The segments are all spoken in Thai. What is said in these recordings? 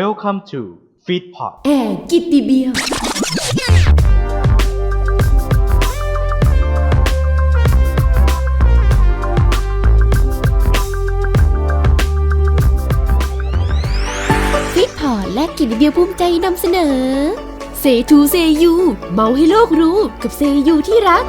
Welcome to Feedpot แอร์กิตติเบียว ฟิตพอร์ตและกิตติเบียวภูมิใจนำเสนอ เซทูเซยู เมาให้โลกรู้กับเซยูที่รัก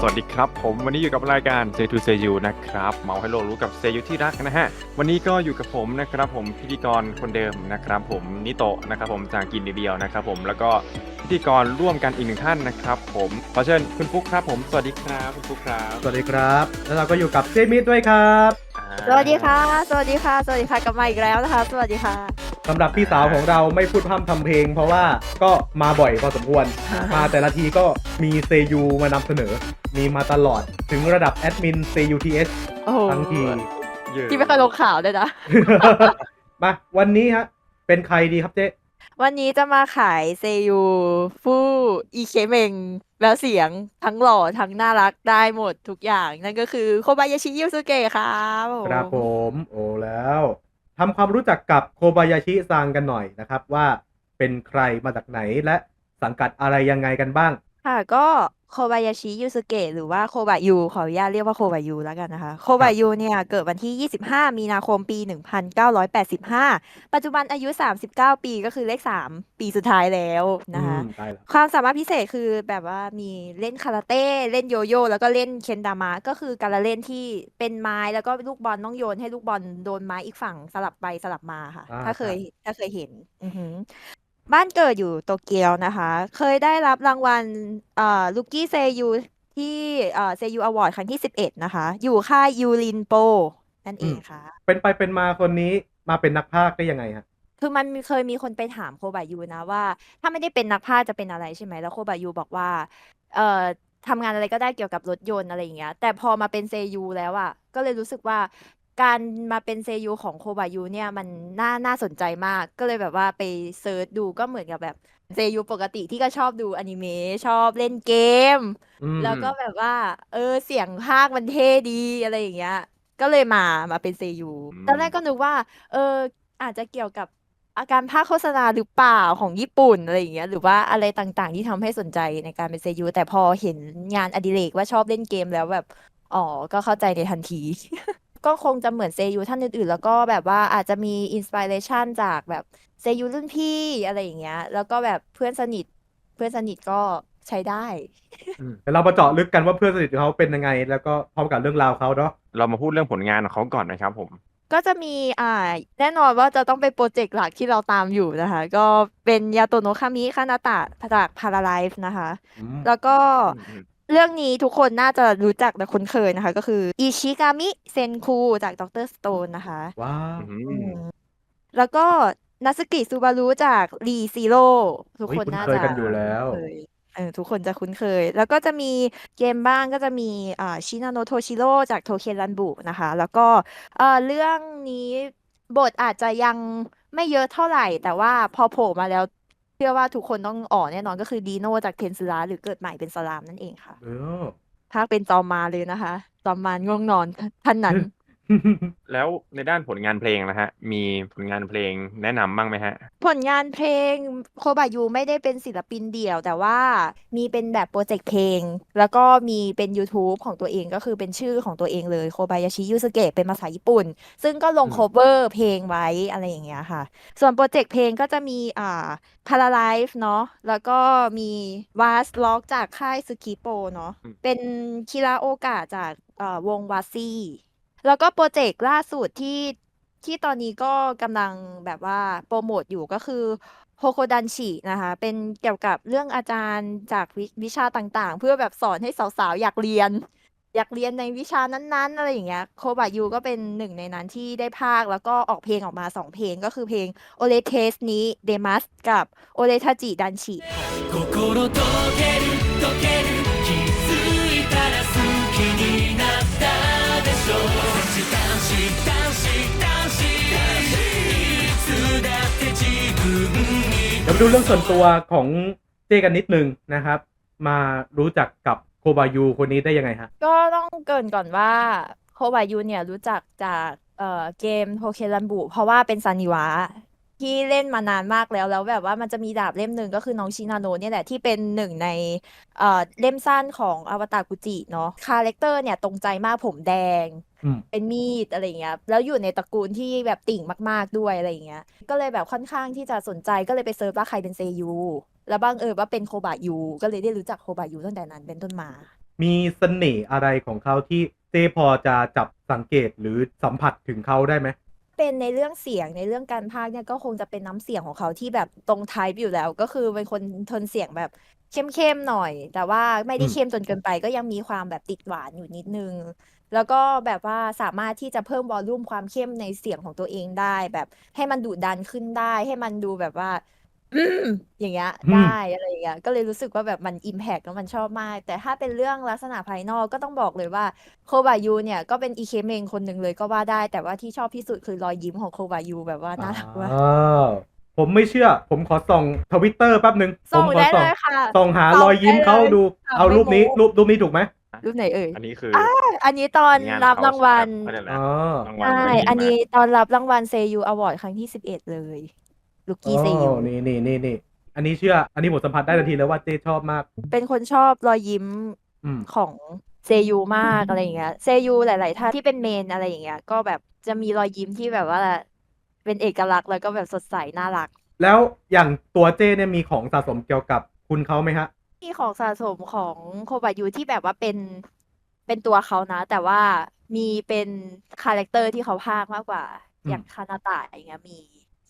สวัสดีครับผมวันนี้อยู่กับรายการ Say to Say You นะครับเมาให้โลกรู้กับเซยุที่รักนะฮะวันนี้ก็อยู่กับผมนะครับผมพิธีกรคนเดิมนะครับผมนิโตะนะครับผมจากกินเดียวนะครับผมแล้วก็พิธีกรร่วมกันอีกหนึ่งท่านนะครับผมขอเชิญคุณฟุกครับผมสวัสดีครับคุณฟุกครับสวัสดีครับ แล้วเราก็อยู่กับเจมิดด้วยครับอ่าสวัสดีค่ะ สวัสดีค่ะ สวัสดีค่ะกลับมาอีกแล้วนะคะ สวัสดีค่ะ สำหรับพี่สาวของเราไม่พูดพร่ำทำเพลง เพราะว่าก็มาบ่อยพอสมควร มาแต่ละทีก็มีเซยูมานำเสนอ มีมาตลอดถึงระดับแอดมินเซยูทีเอสโอ้โหทั้งทีเยอะที่ไม่เคยลงข่าวเลยนะ มาวันนี้ฮะเป็นใครดีครับเจ๊วันนี้จะมาขายเซยูฟู่อีเคเมงแล้วเสียงทั้งหล่อทั้งน่ารักได้หมดทุกอย่าง นั่นก็คือโคบายาชิยูสุเกะครับครับผม โอ้แล้ว ทำความรู้จักกับโคบายาชิซังกันหน่อยนะครับ ว่าเป็นใครมาจากไหนและสังกัดอะไรยังไงกันบ้าง ค่ะก็ โคบายาชิยูสุเกะหรือว่าโคบายูขออนุญาตเรียกว่าโคบายูแล้วกันนะคะ โคบายูเนี่ยเกิดวันที่ 25 มีนาคมปี 1985 ปัจจุบันอายุ 39 ปีก็คือเลข 3 ปีสุดท้ายแล้วนะคะอืมได้แล้วความสามารถพิเศษคือแบบว่ามีเล่นคาราเต้ เล่นโยโย่แล้วก็เล่นเคนดามะก็คือการละเล่นที่เป็นไม้แล้วก็ลูกบอลต้องโยนให้ลูกบอลโดนไม้อีกฝั่งสลับไปสลับมาค่ะ อ่าถ้าเคยครับถ้าเคยเห็น อือหือ บ้านเกิดอยู่โตเกียวนะคะ เคยได้รับรางวัลเอ่อลูกี้เซยูที่เอ่อเซยูอวอร์ดครั้งที่11นะคะ อยู่ค่ายยูรินโป นั่นเองค่ะ เป็นไปเป็นมาคนนี้มาเป็นนักพากย์ได้ยังไงฮะ คือมันมีเคยมีคนไปถามโคบายูนะว่า ถ้าไม่ได้เป็นนักพากย์จะเป็นอะไรใช่ไหมแล้วโคบายูบอกว่า เอ่อทำงานอะไรก็ได้เกี่ยวกับรถยนต์อะไรอย่างเงี้ยแต่พอมาเป็นเซยูแล้วอะก็เลยรู้สึกว่า การมาเป็นเซยูของโคบายูเนี่ยมันน่าน่าสนใจมากก็เลยแบบว่าไปเซิร์ชดูก็เหมือนกับแบบเซยูปกติที่ก็ชอบดูอนิเมะชอบเล่นเกม อืม แล้วก็แบบว่า เออเสียงภาคมันเท่ดีอะไรอย่างเงี้ย ก็เลยมามาเป็นเซยูตอนแรกก็นึกว่า เอออาจจะเกี่ยวกับอาการภาคโฆษณาหรือเปล่าของญี่ปุ่นอะไรอย่างเงี้ยหรือว่าอะไรต่างๆ ที่ทำให้สนใจในการเป็นเซยูแต่พอเห็นงานอดิเรกว่าชอบเล่นเกมแล้วแบบอ๋อก็เข้าใจในทันที ก็คงจะเหมือนเซยูท่านอื่นๆ แล้วก็แบบว่าอาจจะมีอินสปิเรชันจากแบบเซยูรุ่นพี่อะไรอย่างเงี้ย แล้วก็แบบเพื่อนสนิท เพื่อนสนิทก็ใช้ได้ เดี๋ยวเรามาเจาะลึกกันว่าเพื่อนสนิทของเขาเป็นยังไง แล้วก็พร้อมกับเรื่องราวเขาเนาะเรามาพูดเรื่องผลงานของเขาก่อนนะครับผม ก็จะมีอ่าแน่นอนว่าจะต้องเป็นโปรเจกต์หลักที่เราตามอยู่นะคะ ก็เป็นยาโตโนะคามิคานาตะจากพาราไลฟ์นะคะ อืมแล้วก็ อืม เรื่องนี้ทุกคนน่าจะรู้จักและคุ้นเคยนะคะ ก็คืออิชิกามิเซนคูจากด็อกเตอร์สโตนนะคะ ว้าว อือืมมแล้วก็นาสกิซูบารุจากรีซีโร่ทุกเฮ้ยคนคุ้นน่าเคยจะกันอยู่แล้ว เคยเออทุกคนจะคุ้นเคย แล้วก็จะมีเกมบ้างก็จะมีอ่าชินาโนโทชิโร่จากโทเคนรันบุนะคะ แล้วก็เอ่อเรื่องนี้บทอาจจะยังไม่เยอะเท่าไหร่ แต่ว่าพอโผล่มาแล้ว เชื่อว่าทุกคนต้องอ๋อแน่นอนก็คือดีโนจากเทนซึระหรือเกิดใหม่เป็นสลามนั่นเองค่ะ เออภาคเป็นจอมมารเลยนะคะ จอมมารง่วงนอนท่านนั้น แล้วในด้านผลงานเพลงนะฮะ มีผลงานเพลงแนะนำบ้างไหมฮะ ผลงานเพลงโคบายูไม่ได้เป็นศิลปินเดี่ยว แต่ว่ามีเป็นแบบโปรเจกต์เพลง แล้วก็มีเป็น YouTube ของตัวเองก็คือเป็นชื่อของตัวเองเลยโคบายาชิยูสเกะเป็นภาษาญี่ปุ่น ซึ่งก็ลงอืม cover เพลงไว้อะไรอย่างเงี้ยค่ะ ส่วนโปรเจกต์เพลงก็จะมีอ่า Paralife เนาะแล้วก็มี Vast Lock จากค่ายซึกิโปเนาะอืมเป็นคิราโอกะจากเอ่อวงวาซี่ แล้วก็โปรเจกต์ล่าสุดที่ที่ตอนนี้ก็กำลังแบบว่าโปรโมทอยู่ก็คือโฮโคดันชินะคะ เป็นเกี่ยวกับเรื่องอาจารย์จากวิวิชาต่างๆ เพื่อแบบสอนให้สาวๆ อยากเรียน อยากเรียนในวิชานั้นๆ อะไรอย่างเงี้ยโคบายูก็เป็นหนึ่งในนั้นที่ได้ภาค แล้วก็ออกเพลงออกมาสองเพลงก็คือเพลงโอเลเทสนี้เดมัสกับโอเลทาจิดันชิค่ะ เดี๋ยวมาดูเรื่องส่วนตัวของเจกันนิดนึงนะครับ มารู้จักกับโคบายูคนนี้ได้ยังไงฮะ ก็ต้องเกรินก่อนว่าโคบายูเนี่ยรู้จักจากเอ่อเกมโ o เครันบุเพราะว่าเป็นซานิวะ ที่เล่นมานานมากแล้วแล้วแบบว่ามันจะมีดาบเล่มหนึ่งก็คือน้องชินาโนะเนี่ยแหละที่เป็นหนึ่งในเอ่อเล่มสั้นของอวตารกุจิเนาะคาแรคเตอร์เนี่ยตรงใจมากผมแดง อืม เป็นมีดอะไรอย่างเงี้ยแล้วอยู่ในตระกูลที่แบบติ่งมากๆด้วยอะไรอย่างเงี้ยก็เลยแบบค่อนข้างที่จะสนใจก็เลยไปเซิร์ชว่าใครเป็นเซยูแล้วบังเอิญว่าเป็นโคบะยูก็เลยได้รู้จักโคบะยูตั้งแต่นั้นเป็นต้นมา มีเสน่ห์อะไรของเขาที่เจพอจะจับสังเกตหรือสัมผัสถึงเขาได้ไหม เป็นในเรื่องเสียงในเรื่องการพากย์เนี่ยก็คงจะเป็นน้ำเสียงของเขาที่แบบตรงไทป์อยู่แล้ว ก็คือเป็นคนโทนเสียงแบบเข้มๆหน่อย แต่ว่าไม่ได้เข้มจนเกินไป ก็ยังมีความแบบติดหวานอยู่นิดนึง แล้วก็แบบว่าสามารถที่จะเพิ่มวอลลุ่มความเข้มในเสียงของตัวเองได้ แบบให้มันดุดันขึ้นได้ ให้มันดูแบบว่า อืมอย่างเงี้ยอืมได้อะไรอย่างเงี้ยก็เลยรู้สึกว่าแบบมันอิมแพกแล้วมันชอบมาก แต่ถ้าเป็นเรื่องลักษณะภายนอกก็ต้องบอกเลยว่าโคบายูเนี่ยก็เป็นอีเคเมงคนหนึ่งเลยก็ว่าได้ แต่ว่าที่ชอบที่สุดคือรอยยิ้มของโคบายูแบบว่าน่ารักมากอ้าวผมไม่เชื่อ ผมขอส่องทวิตเตอร์แป๊บหนึ่งผส่มงขอได้ส่องเลยค่ะส่องหาส่องรอยยิ้มได้เลยเขาดู ค่ะเอาไม่รูปนี้โม้รูปรูปนี้ถูกไหมรูปไหนเอ่ยอันนี้คืออ่าอันนี้ตอนงานรับเขารางวัลเขาเรียกอะไรอ๋อรางวัลใช่รอยยิ้มอันนี้อะตอนรับรางวัลเซยูอวอร์ดครั้งที่สิบเอ็ดเลย ลูกี้เซยูอ๋อนี่นี่นี่นี่อันนี้เชื่อ อันนี้ผมสัมผัสได้ทันทีแล้วว่าเจชอบมาก เป็นคนชอบรอยยิ้มอืม ของเซยูมากอะไรอย่างเงี้ยเซยูหลาย ๆ ท่านที่เป็นเมนอะไรอย่างเงี้ยก็แบบจะมีรอยยิ้มที่แบบว่าเป็นเอกลักษณ์แล้วก็แบบสดใสน่ารัก แล้วอย่างตัวเจเนี่ยมีของสะสมเกี่ยวกับคุณเขาไหมฮะที่ของสะสมของโคบายูที่แบบว่าเป็นเป็นตัวเขานะ แต่ว่ามีเป็นคาแรคเตอร์ที่เขาพากย์มากกว่า อืม อย่างคานาตะอย่างเงี้ยมี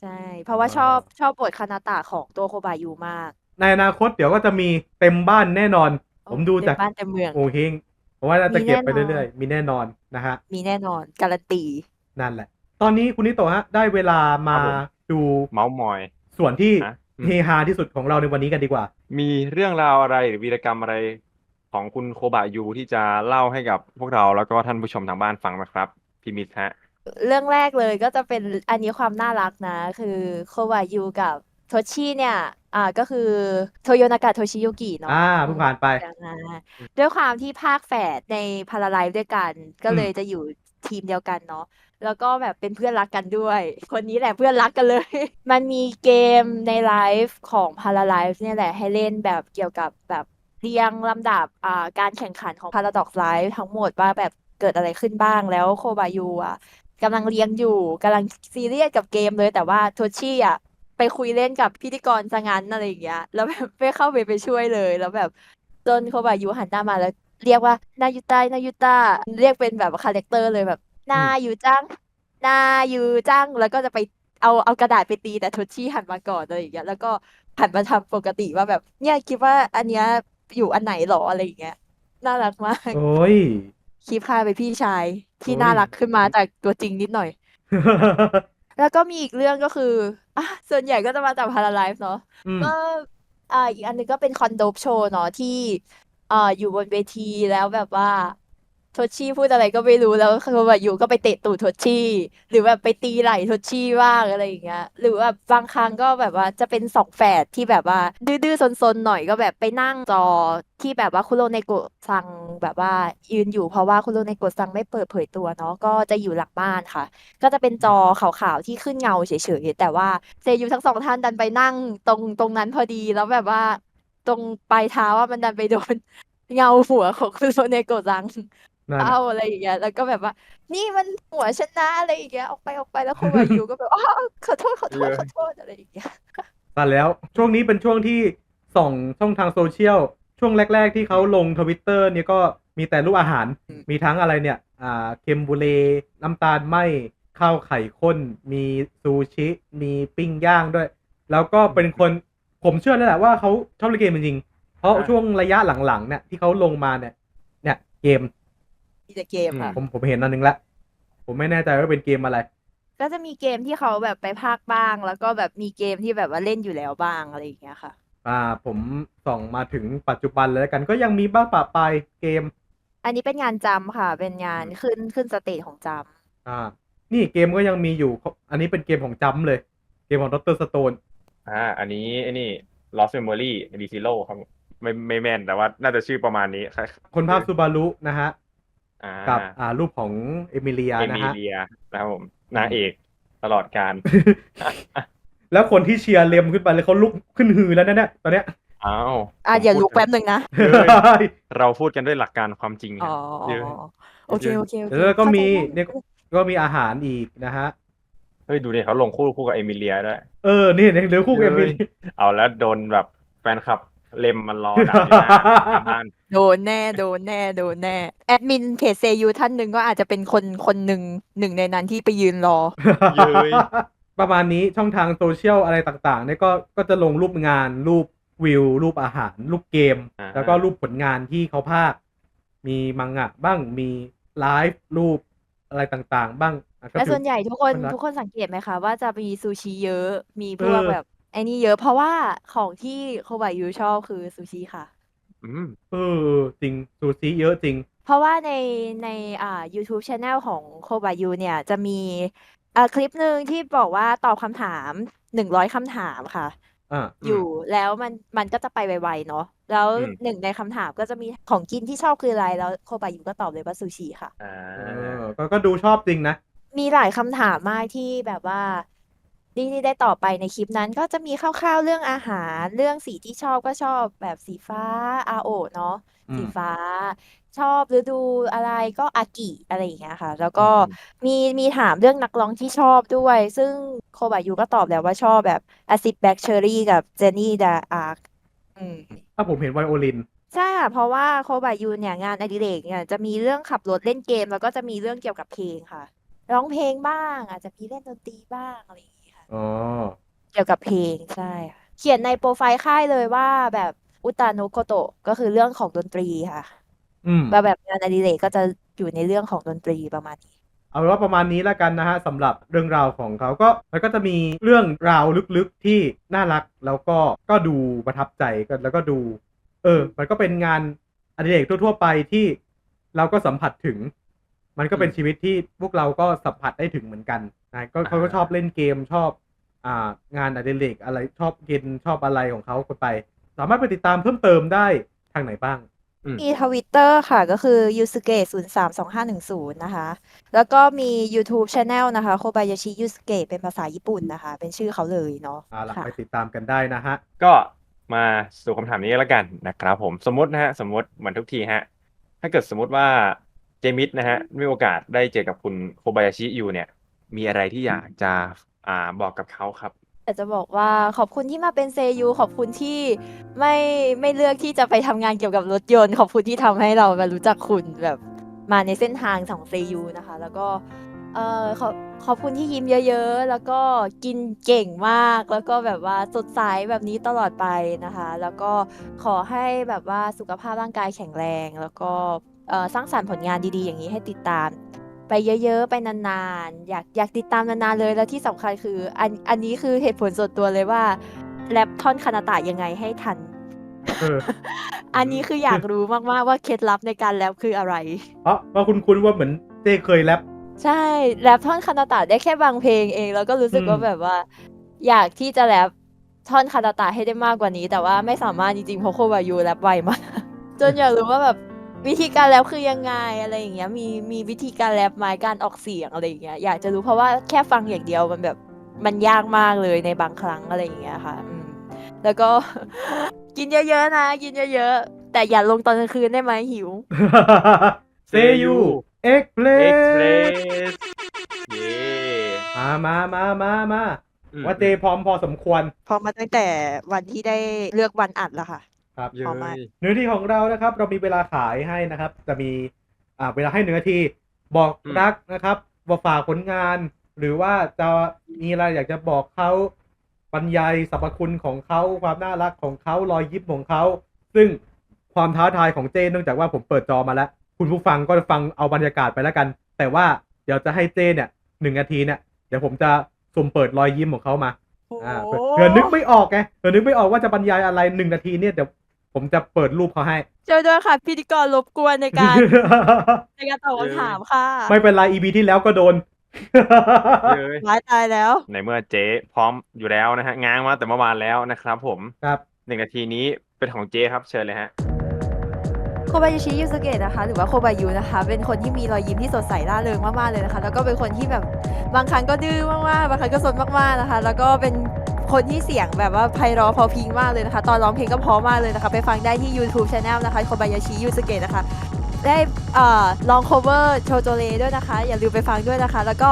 ใช่ เพราะว่าอ่าชอบชอบบทคานาตะของตัวโคบายูมาก ในอนาคตเดี๋ยวก็จะมีเต็มบ้านแน่นอน ผมดูเต็จากมบ้านเต็มเมือง โอเฮงเพราะว่าน่าจะมีเก็บไปแน่นอนเรื่อยๆ มีแน่นอนนะฮะ มีแน่นอน การันตี นั่นแหละ ตอนนี้คุณนิโตะฮะ ได้เวลามาครับผมดูเมาส์มอย ส่วนที่ฮะอืมเฮฮาที่สุดของเราในวันนี้กันดีกว่า มีเรื่องราวอะไรหรือวีรกรรมอะไรของคุณโคบะยูที่จะเล่าให้กับพวกเราแล้วก็ท่านผู้ชมทางบ้านฟังไหมครับพี่มิตรฮะ เรื่องแรกเลยก็จะเป็นอันนี้ความน่ารักนะ คือโควายูกับโทชิเนี่ย อ่าก็คือโทโยนากะโทชิยุกิเนาะอ่าเพิ่งผ่านไป อ่าด้วยความที่ภาคแฝดในพาราไลฟ์ด้วยกัน ก็เลยอืมจะอยู่ทีมเดียวกันเนาะแล้วก็แบบเป็นเพื่อนรักกันด้วย คนนี้แหละเพื่อนรักกันเลย มันมีเกมในไลฟ์ของพาราไลฟ์เนี่ยแหละให้เล่นแบบเกี่ยวกับแบบเรียงลำดับอ่าการแข่งขันของ Paradox Live ทั้งหมดว่าแบบเกิดอะไรขึ้นบ้างแล้วโคบายูอะ กำลังเรียงอยู่กำลังซีเรียสกับเกมเลย แต่ว่าโทชี่อะไปคุยเล่นกับพิธีกรซะงั้นอะไรอย่างเงี้ย แล้วแบบไม่เข้าไปไปช่วยเลย แล้วแบบจนโคบายุหันหน้ามาแล้ว เรียกว่านายุตานายุตาเรียกเป็นแบบคาแรคเตอร์เลยแบบนายูจังนายูจังแล้วก็จะไปเอาเอากระดาษไปตีแต่โทชี่หันมาก่อนอะไรอย่างเงี้ยแล้วก็หันมาทำปกติว่าแบบ เนี่ยคิดว่าอันเนี้ยอยู่อันไหนหรออะไรอย่างเงี้ยน่ารักมาก โอ้ย คีพาไปพี่ชายที่โอ้ยน่ารักขึ้นมาจากตัวจริงนิดหน่อย แล้วก็มีอีกเรื่องก็คืออะส่วนใหญ่ก็จะมาจากพาราไลฟ์เนาะอืม ก็อ่าอีกอันหนึงก็เป็นคอนโดโชว์เนาะที่อ่าอยู่บนเวทีแล้วแบบว่า โทชชี่พูดอะไรก็ไม่รู้แล้วคือแบบอยู่ก็ไปเตะตูดโทชชี่ หรือแบบไปตีไหล่โทชชี่บ้างอะไรอย่างเงี้ยหรือแบบบางครั้งก็แบบว่าจะเป็นสองแฝดที่แบบว่า ดื้อๆซนๆหน่อยก็แบบไปนั่งจอที่แบบว่าคุโรเนโกะซังแบบว่ายืนอยู่เพราะว่าคุโรเนโกะซังไม่เปิดเผยตัวเนาะก็จะอยู่หลังบ้านค่ะ ก็จะเป็นจอขาวๆที่ขึ้นเงาเฉยๆแต่ว่าเซยูทั้งสองท่านดันไปนั่งตรงตรงนั้นพอดีแล้วแบบว่าตรงปลายเท้าว่ามันดันไปโดนเงาหัวของคุณโซเนโกะซัง นั่นเอาอะไรอย่างเงี้ยแล้วก็แบบว่า นี่มันหัวฉันนะอะไรอย่างเงี้ยออกไปออกไปแล้วโควายูก็แบบอ๋อขอโทษขอโทษขอโทษอะไรอย่างเงี้ยตัดแล้วช่วงนี้เป็นช่วงที่ส่องช่องทางโซเชียลช่วงแรก ๆ ที่เขาลงทวิตเตอร์เนี่ยก็มีแต่รูปอาหารอืมมีทั้งอะไรเนี่ย อ่า เค็มบูเลน้ำตาลไหมข้าวไข่ข้น มีซูชิ มีปิ้งย่างด้วย แล้วก็เป็นคนผมเชื่อแล้วแหละว่าเขาชอบเล่นเกมจริงๆเพราะอ่าช่วงระยะหลังๆเนี่ยที่เขาลงมาเนี่ย เนี่ยเกม มีแต่เกมค่ะ ผมผมเห็นอันนึงละ ผมไม่แน่ใจว่าเป็นเกมอะไร ก็จะมีเกมที่เขาแบบไปพากย์บ้าง แล้วก็แบบมีเกมที่แบบว่าเล่นอยู่แล้วบ้างอะไรอย่างเงี้ยค่ะ อ่า ผมส่องมาถึงปัจจุบันเลยแล้วกัน ก็ยังมีบ้างปะปายเกม อันนี้เป็นงานจำค่ะ เป็นงานขึ้นขึ้นสเตจของจำอ่า นี่เกมก็ยังมีอยู่ อันนี้เป็นเกมของจัมเลย เกมของดรสโตน อ่า อันนี้ไอ้นี่ Lost Memory d Zero ครับ ไม่ไม่แม่นแต่ว่าน่าจะชื่อประมาณนี้ครับคนภาพซูบารุนะฮะอ่า กับอ่ารูปของเอมิเลียเอนะมิฮะ เลียนะครับผมนางเอกตลอดการ แล้วคนที่เชียร์เลมขึ้นไปเลยเขาลุกขึ้นฮือแล้วนะเนี่ยตอนเนี้ยอ้าวอะผมเดี๋ยวพูลุดกแป๊บหนึ่งนะเฮ้ยเราพูดกันด้วยหลักการความจริงอ๋อเยอะโอเคโอเคโอเคแล้วก็มีเข้าใจเนี่ยก็มีอาหารอีกนะฮะ เฮ้ยดูดิเขาลงคู่คู่กับเอมิเลียด้วย เออ นี่เนี่ยเหลือคู่เอมิเฮ้ยเลีย เอาแล้วโดนแบบแฟนคลับ เล็มมันรอดักอยู่หน้าบ้าน โดนแน่โดนแน่โดนแน่ แอดมินเพจเซยูท่านหนึ่งก็อาจจะเป็นคนคนหนึ่งหนึ่งในนั้นที่ไปยืนรอ เย้ย ประมาณนี้ช่องทางโซเชียลอะไรต่างๆเนี่ยก็ก็จะลงรูปงาน รูปวิว รูปอาหาร รูปเกม อ่า แล้วก็รูปผลงานที่เขาภาค มีมังงะบ้างมีไลฟ์รูปอะไรต่างๆ บ้างอะก็และถือ ส่วนใหญ่ทุกคนมันรักทุกคนสังเกตไหมคะว่าจะมีซูชิเยอะมีพวกเออ แบบ ไอ้นี่เยอะเพราะว่าของที่โคบายูชอบคือซูชิค่ะ อืม เออจริงซูชิเยอะจริง เพราะว่าในในอ่า YouTube Channel ของโคบายูเนี่ยจะมีอ่าคลิปหนึ่งที่บอกว่าตอบคำถามหนึ่งร้อยคำถามค่ะ อ่าอยู่แล้วมันมันก็จะไปไวๆเนาะแล้วอืม หนึ่งในคำถามก็จะมีของกินที่ชอบคืออะไรแล้วโคบายูก็ตอบเลยว่าซูชิค่ะ อ่า เออก็ก็ดูชอบจริงนะ มีหลายคำถามมากที่แบบว่า ที่ที่ได้ตอบไปในคลิปนั้นก็จะมีคร่าวๆเรื่องอาหารเรื่องสีที่ชอบก็ชอบแบบสีฟ้าอาโอเนาะอืมสีฟ้า ชอบฤดูอะไรก็อากิอะไรอย่างเงี้ยค่ะ แล้วก็อืมมีมีถามเรื่องนักร้องที่ชอบด้วย ซึ่งโคบายูก็ตอบแล้วว่าชอบแบบ Acid Black Cherry กับ Jenny the Arc อืม ถ้าผมเห็นไวโอลิน ใช่ค่ะเพราะว่าโคบายูเนี่ยงานอดิเรกเนี่ยจะมีเรื่องขับรถเล่นเกม แล้วก็จะมีเรื่องเกี่ยวกับเพลงค่ะ ร้องเพลงบ้าง อาจจะมีเล่นดนตรีบ้างอะไรอย่างเงี้ยค่ะ อ๋อ เกี่ยวกับเพลงใช่ค่ะเขียนในโปรไฟล์ค่ายเลยว่าแบบอุตาโนโกโตะก็คือเรื่องของดนตรีค่ะอืมว่าแบบงานอดิเรกก็จะอยู่ในเรื่องของดนตรีประมาณนี้ เอาเป็นว่าประมาณนี้แล้วกันนะฮะสำหรับเรื่องราวของเขาก็มันก็จะมีเรื่องราวลึกๆที่น่ารักแล้วก็ก็ดูประทับใจกันแล้วก็ดู เออ มันก็เป็นงานอดิเรกทั่วๆไปที่เราก็สัมผัสถึง มันก็เป็นชีวิตที่พวกเราก็สัมผัสได้ถึงเหมือนกันนะก็เขาก็ชอบเล่นเกมชอบอ่างานอดิเรกอะไรชอบกินชอบอะไรของเขาคนไป สามารถไปติดตามเพิ่มเติมได้ทางไหนบ้างมีทวิตเตอร์ค่ะก็คือยูสเกะศูนย์สามสองห้าหนึ่งศูนย์นะคะ แล้วก็มี YouTube Channel นะคะโคบายาชิยูสเกะเป็นภาษาญี่ปุ่นนะคะ เป็นชื่อเขาเลยเนาะเอาล่ะค่ะไปติดตามกันได้นะฮะ ก็มาสู่คำถามนี้แล้วกันนะครับผมสมมตินะฮะ สมมติเหมือนทุกทีฮะ ถ้าเกิดสมมติว่าเจ มิสนะฮะมีโอกาสได้เจอกับคุณโคบายาชิอยู่เนี่ย มีอะไรที่อยากจะอ่าบอกกับเขาครับแต่จะบอกว่าขอบคุณที่มาเป็นเซยูขอบคุณที่ไม่ไม่เลือกที่จะไปทำงานเกี่ยวกับรถยนต์ ขอบคุณที่ทำให้เรามารู้จักคุณแบบมาในเส้นทางของเซยูนะคะ แล้วก็เออขอบขอบคุณที่ยิ้มเยอะ ๆ แล้วก็กินเก่งมากแล้วก็แบบว่าสดใสแบบนี้ตลอดไปนะคะ แล้วก็ขอให้แบบว่าสุขภาพร่างกายแข็งแรง แล้วก็ สร้างสรรค์ผลงานดีๆ อย่างนี้ให้ติดตาม ไปเยอะๆ ไปนานๆ อยากอยากติดตามนานๆเลยแล้วที่สำคัญคืออันอันนี้คือเหตุผลส่วนตัวเลยว่าแรปท่อนคานาตะยังไงให้ทันเอออันนี้คืออยากรู้มากๆว่าเคล็ดลับในการแรปคืออะไรเพราะว่าคุณคุณว่าเหมือนเจ้เคยแรปใช่แรปท่อนคานาตะได้แค่บางเพลงเอง แล้วก็รู้สึกอืมว่าแบบว่า อยากที่จะแรปท่อนคานาตะให้ได้มากกว่านี้ แต่ว่าไม่สามารถจริงๆเพราะโควายูแรปไวมากจนอยากรู้ว่าแบบ วิธีการแรปคือยังไงอะไรอย่างเงี้ยมีมีวิธีการแรปไหมการออกเสียงอะไรอย่างเงี้ยอยากจะรู้เพราะว่าแค่ฟังอย่างเดียวมันแบบมันยากมากเลยในบางครั้งอะไรอย่างเงี้ยค่ะอืมแล้วก็ กินเยอะๆนะ กินเยอะๆแต่อย่าลงตอนกลางคืนได้ไหมหิว เซยูเอ็กเพลเอ็กเพลสสเย้มามามามามาอืมว่าเจพร้อมพอสมควร พอมาตั้งแต่วันที่ได้เลือกวันอัดแล้วค่ะ ครับเย้พร้อมมากเนื้อที่ของเรานะครับ เรามีเวลาขายให้นะครับ จะมีอ่าเวลาให้หนึ่งนาทีบอกรักนะครับว่าฝากผลงาน หรือว่าจะมีอะไรอยากจะบอกเขาบรรยายสรรพคุณของเขาความน่ารักของเขารอยยิ้มของเขา ซึ่งความท้าทายของเจนเนื่องจากว่าผมเปิดจอมาแล้ว คุณผู้ฟังก็ฟังเอาบรรยากาศไปแล้วกัน แต่ว่าเดี๋ยวจะให้เจเนี่ยหนึ่งนาทีเนี่ยเดี๋ยวผมจะสุ่มเปิดรอยยิ้มของเขามา อ่าเผื่อเผื่อนึกไม่ออกไงเผื่อนึกไม่ออกว่าจะบรรยายอะไรหนึ่งนาทีเนี่ยเดี๋ยว ผมจะเปิดรูปเขาให้ช่วยด้วยค่ะพิธีกรรบกวนในการ ในการตอบคำถามค่ะไม่เป็นไร EP ที่แล้วก็โดนเย้ยร้ายตายแล้วในเมื่อเจ๊พร้อมอยู่แล้วนะฮะง้างมาแต่เมื่อวานแล้วนะครับผมครับ หนึ่งนาทีนี้เป็นของเจ๊ครับเชิญเลยฮะ โคบายาชิยูสเกะนะคะ หรือว่าโคบายุนะคะ เป็นคนที่มีรอยยิ้มที่สดใสร่าเริงมากๆเลยนะคะ แล้วก็เป็นคนที่แบบบางครั้งก็ดื้อมากๆบางครั้งก็สนมากๆนะคะ แล้วก็เป็น คนที่เสียงแบบว่าไพเราะพอพิงมากเลยนะคะ ตอนร้องเพลงก็เพราะมากเลยนะคะ ไปฟังได้ที่ YouTube Channel นะคะโคบายาชิยูสเกะนะคะ ได้เอ่อลอง cover โชโจเลด้วยนะคะ อย่าลืมไปฟังด้วยนะคะ แล้วก็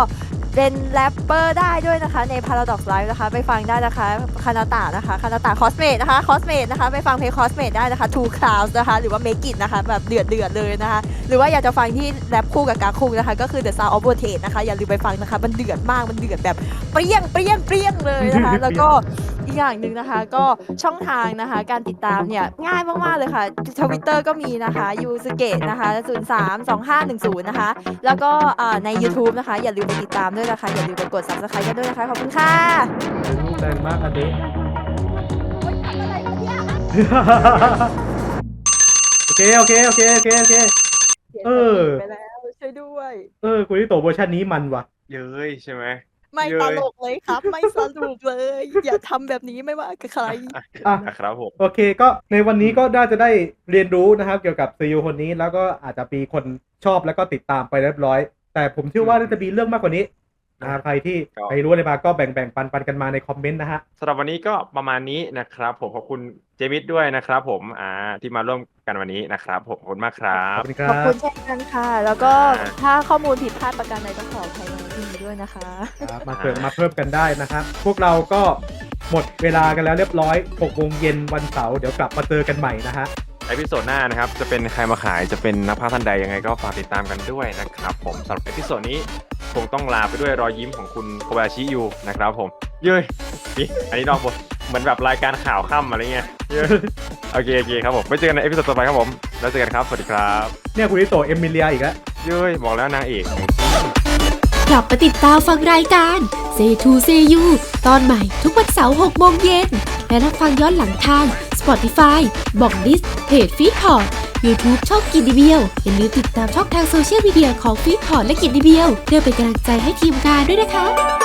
เป็นแรปเปอร์ได้ด้วยนะคะ ใน Paradox Live นะคะ ไปฟังได้นะคะคานาตานะคะคานาตาคอสเมดนะคะคอสเมดนะคะ ไปฟังเพลงคอสเมดได้นะคะ Two Clouds นะคะ หรือว่า Make It นะคะ แบบเดือดเดือดเลยนะคะ หรือว่าอยากจะฟังที่แรปคู่กับกาคุงนะคะ ก็คือ The Sound of Voltage นะคะ อย่าลืมไปฟังนะคะ มันเดือดมากมันเดือดแบบเปรี้ยงเปรี้ยงเปรี้ยงเลยนะคะ แล้วก็อีกอย่างหนึ่งนะคะ ก็ช่องทางนะคะ การติดตามเนี่ยง่ายมากๆเลยค่ะทวิตเตอร์ก็มีนะคะยูสเกตนะคะ032510นะคะ แล้วก็เอ่อใน YouTube นะคะ อย่าลืมไปติดตามด้วยนะคะอย่าลืมไปกด subscribe กันด้วยนะคะขอบคุณค่ะแรงมากอันนี้โอเคโอเคโอเคโอเคโอเค เออ ไปแล้วช่วยด้วย เออคุณที่โตเวอร์ชันนี้มันว่ะ เย้ยใช่ไหม ไม่เย้ย ตลกเลยครับ ไม่สนุกเลย อย่าทำแบบนี้ไม่ว่ากับใคร อะ นะครับผม โอเคก็ในวันนี้ก็น่าจะได้เรียนรู้นะครับ เกี่ยวกับซีอูคนนี้แล้วก็อาจจะมีคนชอบแล้วก็ติดตามไปเรียบร้อย แต่ผมเชื่อว่าน่าจะมีเรื่องมากกว่านี้ นะครับใครที่ใครรู้อะไรมาก็แบ่งๆปันๆกันมาในคอมเมนต์นะฮะสำหรับวันนี้ก็ประมาณนี้นะครับ ผมขอบคุณเจมิสด้วยนะครับ ผมอ่าที่มาร่วมกันวันนี้นะครับ ผมขอบคุณมากครัขบอบคุณคขอบรัคุบณเช่นกันค่ะ แล้วก็อ่าถ้าข้อมูลผิดพลาดประการใดต้องขออภัยในที่นี้ด้วยนะคะครับมาเสริมมาเพิ่มกันได้นะครับพวกเราก็หมดเวลากันแล้วเรียบร้อย6โมงเย็นวันเสาร์เดี๋ยวกลับมาเจอกันใหม่นะฮะ เอพิโซดหน้านะครับ จะเป็นใครมาขายจะเป็นนักพากย์ท่านใดยังไงก็ฝากติดตามกันด้วยนะครับผมสำหรับเอพิโซดนี้คงต้องลาไปด้วยรอยยิ้มของคุณโคบาชิยูนะครับผม เย้ยนี่อันนี้นอกบทเหมือนแบบรายการข่าวค่ำอะไรเงี้ยเย้ยโอเคโอเคครับผมไว้เจอกันในเอพิโซดต่อไปครับผม แล้วเจอกันครับ สวัสดีครับเนี่ยคุณที่โตเอมิเลียอีกแล้วเย้ยบอกแล้วนางเอก กลับมาติดตามฟังรายการ Say to Say You ตอนใหม่ทุกวันเสาร์6โมงเย็นและรับฟังย้อนหลังทาง Spotify บอกดิสเพจฟีดพอร์ YouTube ช่องกินดีเบียวอย่าลืมติดตามช่องทางโซเชียลมีเดียของฟีดพอร์ตและกินดีเบียวเพื่อเป็นกำลังใจให้ทีมงานด้วยนะคะ